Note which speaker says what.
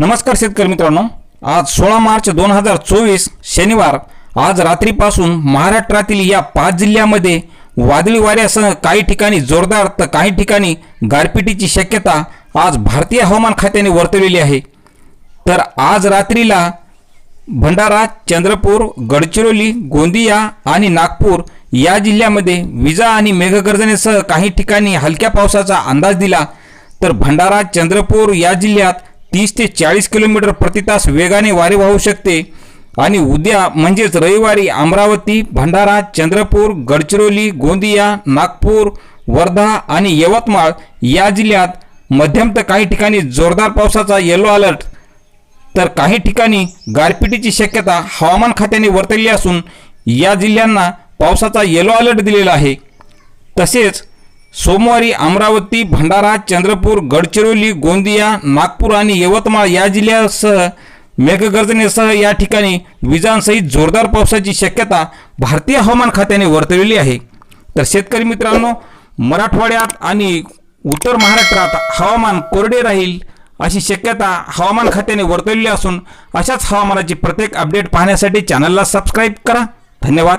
Speaker 1: नमस्कार शेतकरी मित्रांनो. आज सोळा मार्च दोन हजार चोवीस शनिवार. आज रात्रीपासून महाराष्ट्रातील या पाच जिल्ह्यामध्ये वादळी वाऱ्यासह काही ठिकाणी जोरदार तर काही ठिकाणी गारपिटीची शक्यता आज भारतीय हवामान खात्याने वर्तवलेली आहे. तर आज रात्रीला भंडारा चंद्रपूर गडचिरोली गोंदिया आणि नागपूर या जिल्ह्यामध्ये विजा आणि मेघगर्जनेसह काही ठिकाणी हलक्या पावसाचा अंदाज दिला. तर भंडारा चंद्रपूर या जिल्ह्यात तीस ते चाळीस किलोमीटर प्रति तास वेगाने वारे वाहू शकते. आणि उद्या म्हणजेच रविवारी अमरावती भंडारा चंद्रपूर गडचिरोली गोंदिया नागपूर वर्धा आणि यवतमाळ या जिल्ह्यात मध्यम तर काही ठिकाणी जोरदार पावसाचा येलो अलर्ट तर काही ठिकाणी गारपिटीची शक्यता हवामान खात्याने वर्तवली असून या जिल्ह्यांना पावसाचा येलो अलर्ट दिलेला आहे. तसेच सोमवारी अमरावती भंडारा चंद्रपूर गडचिरोली गोंदिया नागपूर आणि यवतमाळ या जिल्ह्यासह मेघगर्जनेसह या ठिकाणी विजांसहित जोरदार पावसाची शक्यता भारतीय हवामान खात्याने वर्तवलेली आहे. तर शेतकरी मित्रांनो मराठवाड्यात आणि उत्तर महाराष्ट्रात हवामान कोरडे राहील अशी शक्यता हवामान खात्याने वर्तवलेली असून अशाच हवामानाची प्रत्येक अपडेट पाहण्यासाठी चॅनलला सबस्क्राईब करा. धन्यवाद.